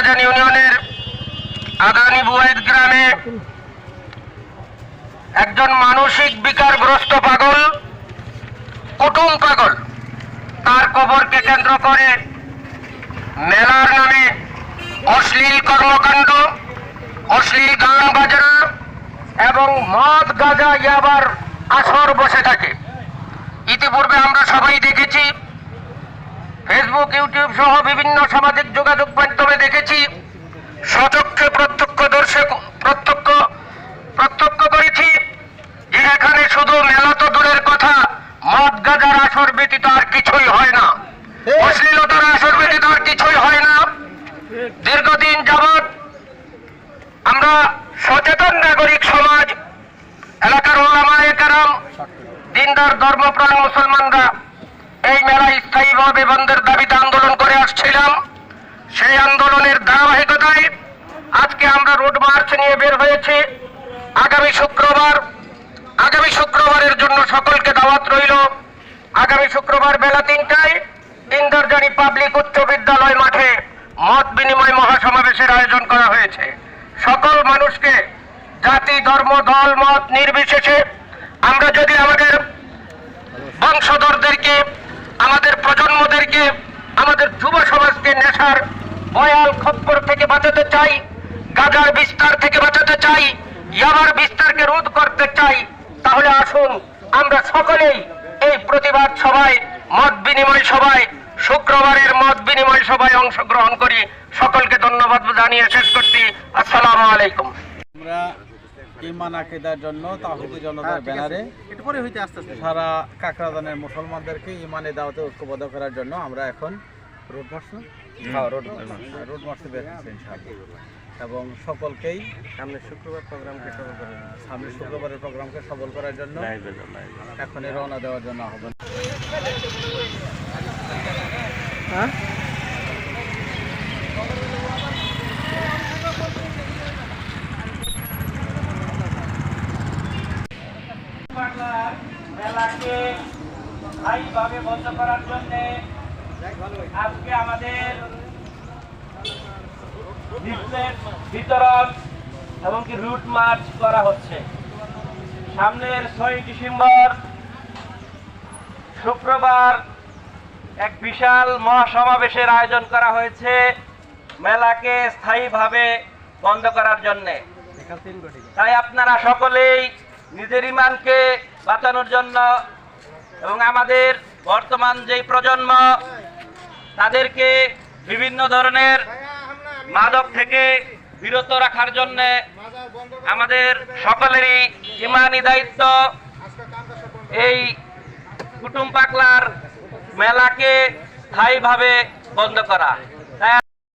বাজান ইউনিয়নের আদানি বুয়াইদ গ্রামে একজন মানসিক বিকারগ্রস্ত পাগল, কুটুম পাগল। তার কবরকে কেন্দ্র করে মেলার নামে অশ্লীল কর্মকাণ্ড, অশ্লীল গান বাজনা এবং মদ গাজা ইয়াবার আসর বসে থাকে। ইতিপূর্বে আমরা সবাই দেখেছি, ফেসবুক, ইউটিউব সহ বিভিন্ন সামাজিক যোগাযোগ মাধ্যমে দেখেছি। শুধু মেলা তো দূরের কথা মদ গাজার আসর ব্যতীত আর কিছুই হয় না। অশ্লীলতার আসর ব্যতীত আর কিছুই হয় না। দীর্ঘদিন যাবৎ আমরা সচেতন নাগরিক সমাজ এলাকার ওলামায়ে কারাম দিনদার ধর্মপ্রাণ মুসলমানরা এই মেলায় স্থায়ীভাবে বন্ধের দাবিতে আন্দোলন করে আসছিলাম। সেই আন্দোলনের ধারাবাহিকতায় আজকে আমরা রোড মার্চ নিয়ে বের হয়েছি। আগামী শুক্রবার আগামী শুক্রবারের জন্য সকলকে দাওয়াত রইল। আগামী শুক্রবার বেলা তিনটায় ইন্দরজানি পাবলিক উচ্চ বিদ্যালয় মাঠে মত বিনিময় মহাসমাবেশের আয়োজন করা হয়েছে। সকল মানুষকে জাতি, ধর্ম, দল, মত নির্বিশেষে আমরা যদি আমাদের বংশধরদেরকে, আমাদের প্রজন্মদেরকে, আমাদের যুব সমাজকে নেশার বয়াল খপ্পর থেকে বাঁচাতে চাই, গাজার বিস্তার থেকে বাঁচাতে চাই ইয়াবার বিস্তারকে রোধ করতে চাই তাহলে আসুন আমরা সকলেই এই প্রতিবাদ সভায় মত বিনিময় সভায় শুক্রবারের মত বিনিময় সভায় অংশগ্রহণ করি। সকলকে ধন্যবাদ জানিয়ে শেষ করছি। আসসালামু আলাইকুম। আমরা ইমান আকিদার জন্য তাহিদি জনতার ব্যানারে একটু পরে হইতে আস্তে আস্তে। সারা কাকরাদানের মুসলমানদেরকে ইমানে দাওয়াতে ঐক্যবদ্ধ করার জন্য আমরা এখন রোড মার্চ? রোড রোড মার্চে বের হচ্ছি ইনশাআল্লাহ। এবং সকলকেই সামনে শুক্রবার প্রোগ্রামকে সফল করে সামনে শুক্রবারের প্রোগ্রামকে সফল করার জন্য এখনই রওনা দেওয়ার জন্য আহ্বান। মেলাকে স্থায়ীভাবে বন্ধ করার জন্য আজকে আমাদের লিফলেট বিতরণ এবং কি রুট মার্চ করা হচ্ছে। সামনের ছয় ডিসেম্বর, শুক্রবার এক বিশাল মহাসমাবেশের আয়োজন করা হয়েছে মেলাকে স্থায়ীভাবে বন্ধ করার জন্যে। তাই আপনারা সকলেই নিজের ইমানকে বাঁচানোর জন্য এবং আমাদের বর্তমান যেই প্রজন্ম, তাদেরকে বিভিন্ন ধরনের মাদক থেকে বিরত রাখার জন্য আমাদের সকলেরই ইমানি দায়িত্ব। এই কুটুম পাকলার মেলাকে স্থায়ীভাবে বন্ধ করা।